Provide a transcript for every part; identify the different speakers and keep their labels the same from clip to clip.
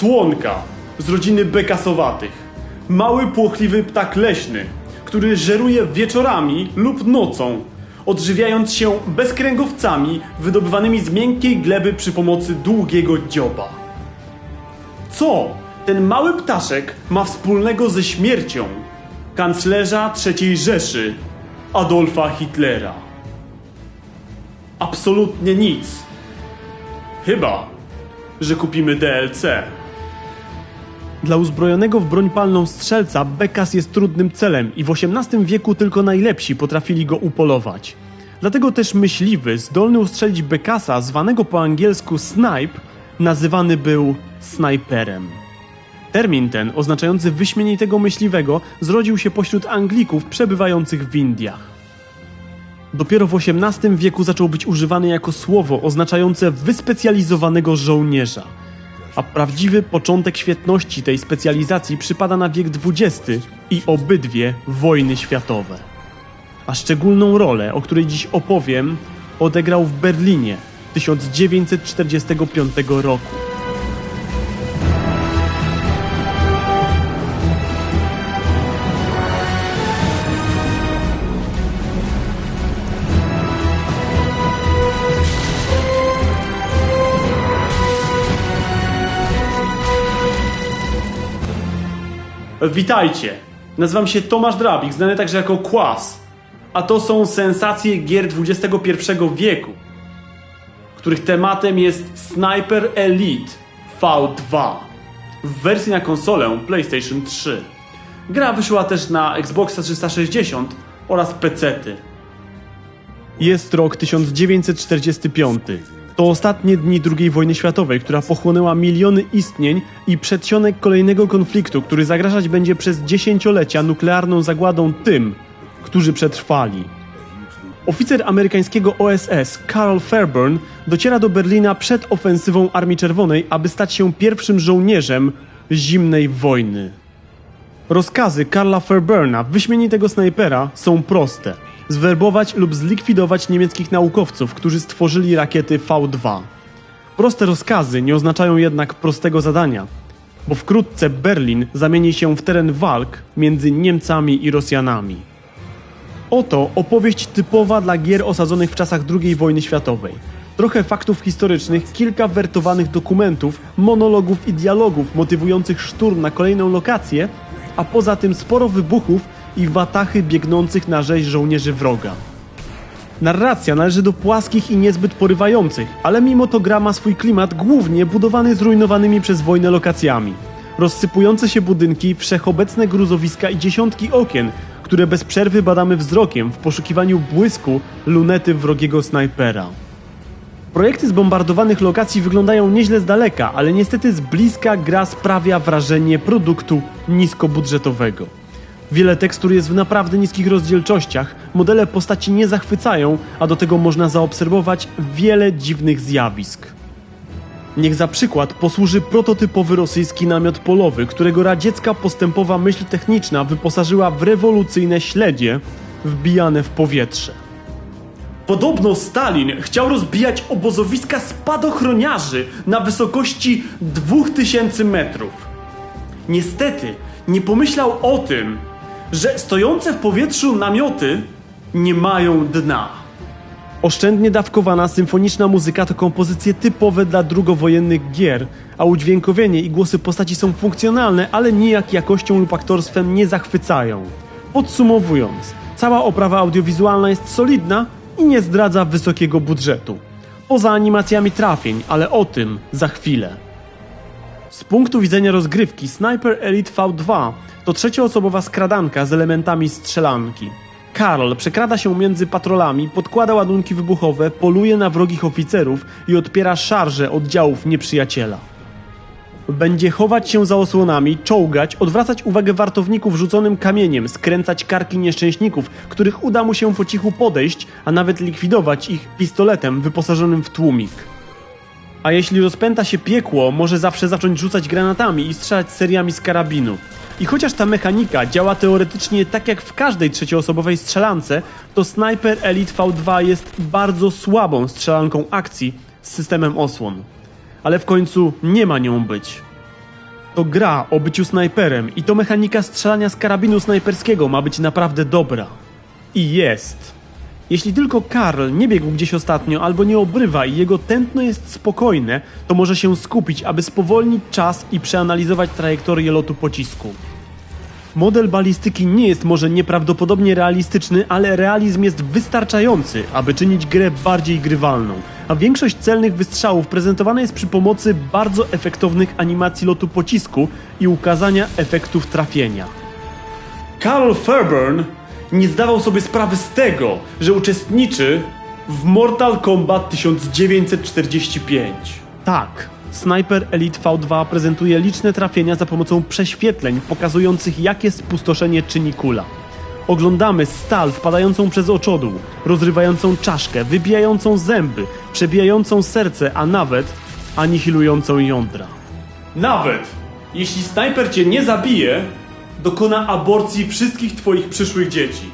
Speaker 1: Słonka z rodziny bekasowatych. Mały, płochliwy ptak leśny, który żeruje wieczorami lub nocą, odżywiając się bezkręgowcami wydobywanymi z miękkiej gleby przy pomocy długiego dzioba. Co ten mały ptaszek ma wspólnego ze śmiercią kanclerza III Rzeszy Adolfa Hitlera? Absolutnie nic. Chyba, że kupimy DLC. Dla uzbrojonego w broń palną strzelca Bekas jest trudnym celem i w XVIII wieku tylko najlepsi potrafili go upolować. Dlatego też myśliwy, zdolny ustrzelić Bekasa, zwanego po angielsku snipe, nazywany był snajperem. Termin ten, oznaczający wyśmienitego myśliwego, zrodził się pośród Anglików przebywających w Indiach. Dopiero w XVIII wieku zaczął być używany jako słowo oznaczające wyspecjalizowanego żołnierza. A prawdziwy początek świetności tej specjalizacji przypada na wiek XX i obydwie wojny światowe. A szczególną rolę, o której dziś opowiem, odegrał w Berlinie 1945 roku. Witajcie! Nazywam się Tomasz Drabik, znany także jako Kłas. A to są sensacje gier XXI wieku, których tematem jest Sniper Elite V2 w wersji na konsolę PlayStation 3. Gra wyszła też na Xboxa 360 oraz PC-ty. Jest rok 1945. To ostatnie dni II wojny światowej, która pochłonęła miliony istnień i przedsionek kolejnego konfliktu, który zagrażać będzie przez dziesięciolecia nuklearną zagładą tym, którzy przetrwali. Oficer amerykańskiego OSS Carl Fairburn dociera do Berlina przed ofensywą Armii Czerwonej, aby stać się pierwszym żołnierzem zimnej wojny. Rozkazy Karla Fairburna, wyśmienitego snajpera, są proste. Zwerbować lub zlikwidować niemieckich naukowców, którzy stworzyli rakiety V2. Proste rozkazy nie oznaczają jednak prostego zadania, bo wkrótce Berlin zamieni się w teren walk między Niemcami i Rosjanami. Oto opowieść typowa dla gier osadzonych w czasach II wojny światowej. Trochę faktów historycznych, kilka wertowanych dokumentów, monologów i dialogów motywujących szturm na kolejną lokację, a poza tym sporo wybuchów i watachy biegnących na rzeź żołnierzy wroga. Narracja należy do płaskich i niezbyt porywających, ale mimo to gra ma swój klimat głównie budowany zrujnowanymi przez wojnę lokacjami. Rozsypujące się budynki, wszechobecne gruzowiska i dziesiątki okien, które bez przerwy badamy wzrokiem w poszukiwaniu błysku lunety wrogiego snajpera. Projekty zbombardowanych lokacji wyglądają nieźle z daleka, ale niestety z bliska gra sprawia wrażenie produktu niskobudżetowego. Wiele tekstur jest w naprawdę niskich rozdzielczościach, modele postaci nie zachwycają, a do tego można zaobserwować wiele dziwnych zjawisk. Niech za przykład posłuży prototypowy rosyjski namiot polowy, którego radziecka postępowa myśl techniczna wyposażyła w rewolucyjne śledzie wbijane w powietrze. Podobno Stalin chciał rozbijać obozowiska spadochroniarzy na wysokości 2000 metrów. Niestety nie pomyślał o tym, że stojące w powietrzu namioty nie mają dna. Oszczędnie dawkowana symfoniczna muzyka to kompozycje typowe dla drugowojennych gier, a udźwiękowienie i głosy postaci są funkcjonalne, ale nijak jakością lub aktorstwem nie zachwycają. Podsumowując, cała oprawa audiowizualna jest solidna i nie zdradza wysokiego budżetu. Poza animacjami trafień, ale o tym za chwilę. Z punktu widzenia rozgrywki, Sniper Elite V2 to trzecioosobowa skradanka z elementami strzelanki. Karl przekrada się między patrolami, podkłada ładunki wybuchowe, poluje na wrogich oficerów i odpiera szarże oddziałów nieprzyjaciela. Będzie chować się za osłonami, czołgać, odwracać uwagę wartowników rzuconym kamieniem, skręcać karki nieszczęśników, których uda mu się po cichu podejść, a nawet likwidować ich pistoletem wyposażonym w tłumik. A jeśli rozpęta się piekło, może zawsze zacząć rzucać granatami i strzelać seriami z karabinu. I chociaż ta mechanika działa teoretycznie tak jak w każdej trzecioosobowej strzelance, to Sniper Elite V2 jest bardzo słabą strzelanką akcji z systemem osłon. Ale w końcu nie ma nią być. To gra o byciu snajperem i to mechanika strzelania z karabinu snajperskiego ma być naprawdę dobra. I jest. Jeśli tylko Karl nie biegł gdzieś ostatnio albo nie obrywa i jego tętno jest spokojne, to może się skupić, aby spowolnić czas i przeanalizować trajektorię lotu pocisku. Model balistyki nie jest może nieprawdopodobnie realistyczny, ale realizm jest wystarczający, aby czynić grę bardziej grywalną, a większość celnych wystrzałów prezentowana jest przy pomocy bardzo efektownych animacji lotu pocisku i ukazania efektów trafienia. Karl Fairburn nie zdawał sobie sprawy z tego, że uczestniczy w Mortal Kombat 1945. Tak, Sniper Elite V2 prezentuje liczne trafienia za pomocą prześwietleń pokazujących jakie spustoszenie czyni kula. Oglądamy stal wpadającą przez oczodół, rozrywającą czaszkę, wybijającą zęby, przebijającą serce, a nawet anihilującą jądra. Nawet jeśli snajper cię nie zabije, dokona aborcji wszystkich twoich przyszłych dzieci.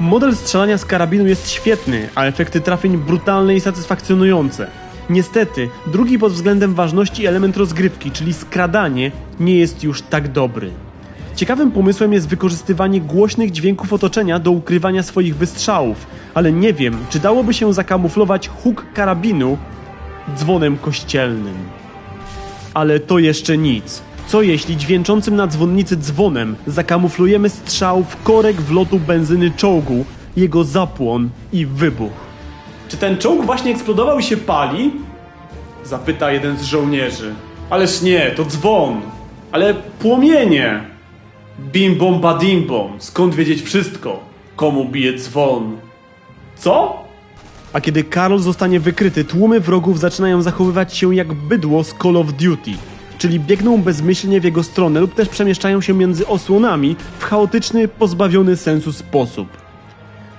Speaker 1: Model strzelania z karabinu jest świetny, a efekty trafień brutalne i satysfakcjonujące. Niestety, drugi pod względem ważności element rozgrywki, czyli skradanie, nie jest już tak dobry. Ciekawym pomysłem jest wykorzystywanie głośnych dźwięków otoczenia do ukrywania swoich wystrzałów, ale nie wiem, czy dałoby się zakamuflować huk karabinu dzwonem kościelnym. Ale to jeszcze nic. Co jeśli dźwięczącym na dzwonnicy dzwonem zakamuflujemy strzał w korek wlotu benzyny czołgu, jego zapłon i wybuch? Czy ten czołg właśnie eksplodował i się pali? Zapyta jeden z żołnierzy. Ależ nie, to dzwon. Ale płomienie. Bim bom badim bom. Skąd wiedzieć wszystko? Komu bije dzwon? Co? A kiedy Karl zostanie wykryty, tłumy wrogów zaczynają zachowywać się jak bydło z Call of Duty. Czyli biegną bezmyślnie w jego stronę lub też przemieszczają się między osłonami w chaotyczny, pozbawiony sensu sposób.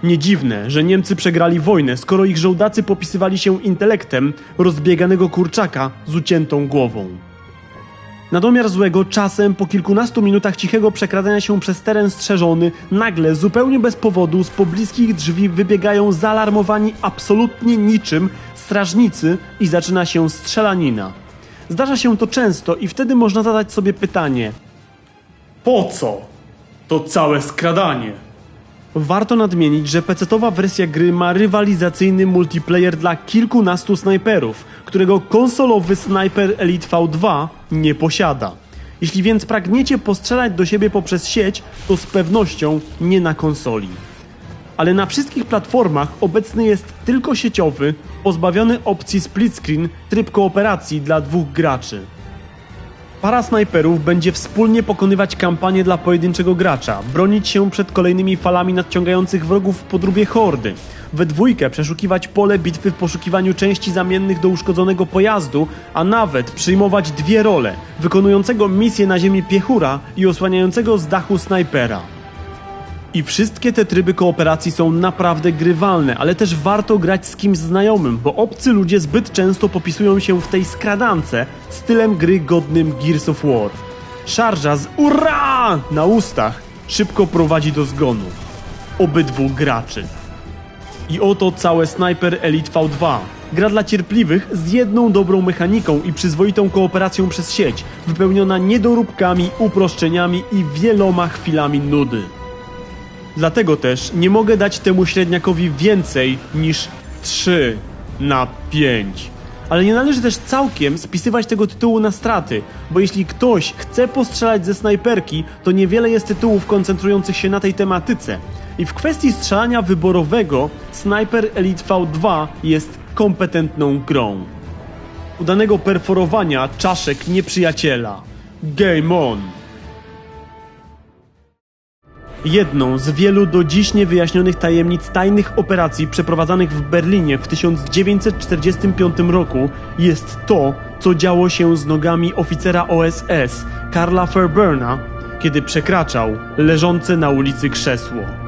Speaker 1: Nie dziwne, że Niemcy przegrali wojnę, skoro ich żołdacy popisywali się intelektem rozbieganego kurczaka z uciętą głową. Na domiar złego, czasem po kilkunastu minutach cichego przekradania się przez teren strzeżony, nagle, zupełnie bez powodu, z pobliskich drzwi wybiegają zaalarmowani absolutnie niczym strażnicy i zaczyna się strzelanina. Zdarza się to często i wtedy można zadać sobie pytanie: Po co to całe skradanie? Warto nadmienić, że PC-towa wersja gry ma rywalizacyjny multiplayer dla kilkunastu snajperów, którego konsolowy Sniper Elite V2 nie posiada. Jeśli więc pragniecie postrzelać do siebie poprzez sieć, to z pewnością nie na konsoli. Ale na wszystkich platformach obecny jest tylko sieciowy, pozbawiony opcji split screen tryb kooperacji dla dwóch graczy. Para snajperów będzie wspólnie pokonywać kampanię dla pojedynczego gracza, bronić się przed kolejnymi falami nadciągających wrogów w podróbie hordy, we dwójkę przeszukiwać pole bitwy w poszukiwaniu części zamiennych do uszkodzonego pojazdu, a nawet przyjmować dwie role, wykonującego misję na ziemi piechura i osłaniającego z dachu snajpera. I wszystkie te tryby kooperacji są naprawdę grywalne, ale też warto grać z kimś znajomym, bo obcy ludzie zbyt często popisują się w tej skradance stylem gry godnym Gears of War. Szarża z URA na ustach szybko prowadzi do zgonu obydwu graczy. I oto całe Sniper Elite V2. Gra dla cierpliwych z jedną dobrą mechaniką i przyzwoitą kooperacją przez sieć, wypełniona niedoróbkami, uproszczeniami i wieloma chwilami nudy. Dlatego też nie mogę dać temu średniakowi więcej niż 3 na 5. Ale nie należy też całkiem spisywać tego tytułu na straty, bo jeśli ktoś chce postrzelać ze snajperki, to niewiele jest tytułów koncentrujących się na tej tematyce. I w kwestii strzelania wyborowego Sniper Elite V2 jest kompetentną grą. Udanego perforowania czaszek nieprzyjaciela. Game on! Jedną z wielu do dziś niewyjaśnionych tajemnic tajnych operacji przeprowadzanych w Berlinie w 1945 roku jest to, co działo się z nogami oficera OSS Karla Fairburna, kiedy przekraczał leżące na ulicy krzesło.